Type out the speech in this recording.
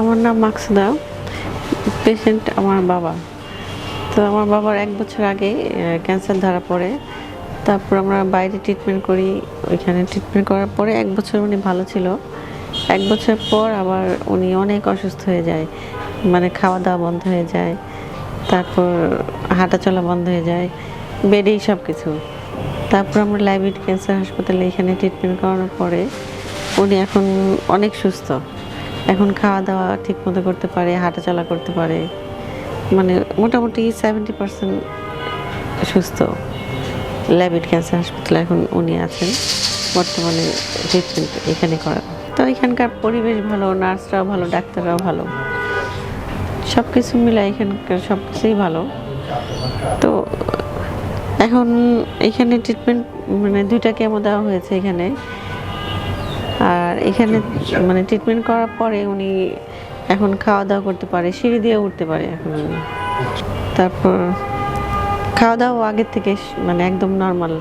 আমার নাম মাকসুদা পেশেন্ট আমার বাবা। তো আমার বাবার এক বছর আগে ক্যান্সার ধরা পড়ে। তারপর আমরা বাইরে ট্রিটমেন্ট করি, ওইখানে ট্রিটমেন্ট করার পরে এক বছর উনি ভালো ছিল। এক বছর পর আবার উনি অনেক অসুস্থ হয়ে যায়। মানে খাওয়া দাওয়া বন্ধ হয়ে যায়, তারপর হাঁটা চলা বন্ধ হয়ে যায় বেডেই সব কিছু তারপর আমরা লাইব্রেরি ক্যান্সার হাসপাতালে এখানে ট্রিটমেন্ট করানোর পরে উনি এখন অনেক সুস্থ। এখন খাওয়া দাওয়া ঠিক মতো করতে পারে হাঁটা চলা করতে পারে। মানে মোটামুটি সেভেন্টি পার্সেন্ট সুস্থ। ল্যাবিড ক্যান্সার হাসপাতালে এখন উনি আছেন। বর্তমানে ট্রিটমেন্ট এখানে করা। তো এখানকার পরিবেশ ভালো, নার্সরাও ভালো, ডাক্তাররাও ভালো। সব কিছু মিলে এখানকার সব কিছুই ভালো। তো এখন এখানে ট্রিটমেন্ট মানে দুইটা কেমো দেওয়া হয়েছে এখানে। আর এখানে মানে ট্রিটমেন্ট করার পরে উনি এখন খাওয়া দাওয়া করতে পারে, সিঁড়ি দিয়ে উঠতে পারে এখন তারপর খাওয়া দাওয়া আগের থেকে মানে একদম নর্মাল